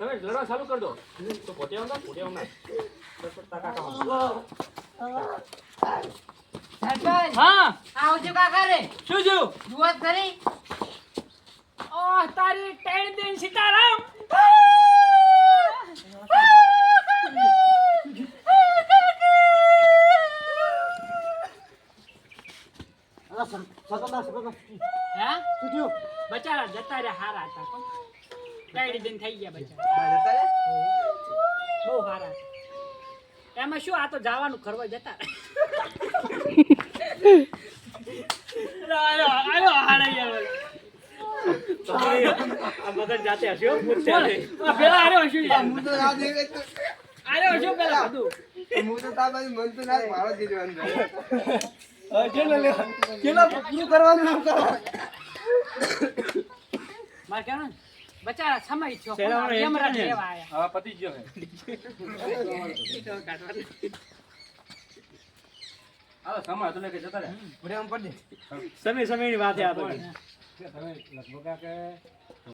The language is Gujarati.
તમે લડવા ચાલુ કરી દો. તો પોતે આવના પોતે આવના. હા. આવજો કાકા રે. શું શું જુઓ ખરી ઓ તારી ટેણ દિન સીતારામ. હા? બચારા જતા રહ્યા હારા હતા કોણ દિન થઈ ગયા બચારા બહુ હારા. હતા. એમાં શું આ તો જવાનું કરવા જતા આયો આયો હારા યાર આ મગજ જાતે હસ્યો પેલા યાર. હું તો તો આર્યો શું પેલા બધું. હું તો તાર બાજુ મન તો ના મારો દીધો અંદર મારે કહેવાનું? બચારા સમય થયો? લેવા આયા હવે પતી ગયો હે હાલો સમય તો લે કે જતા રહે ભરે આમ પડ દે સમય સમયની વાત છે આ તો.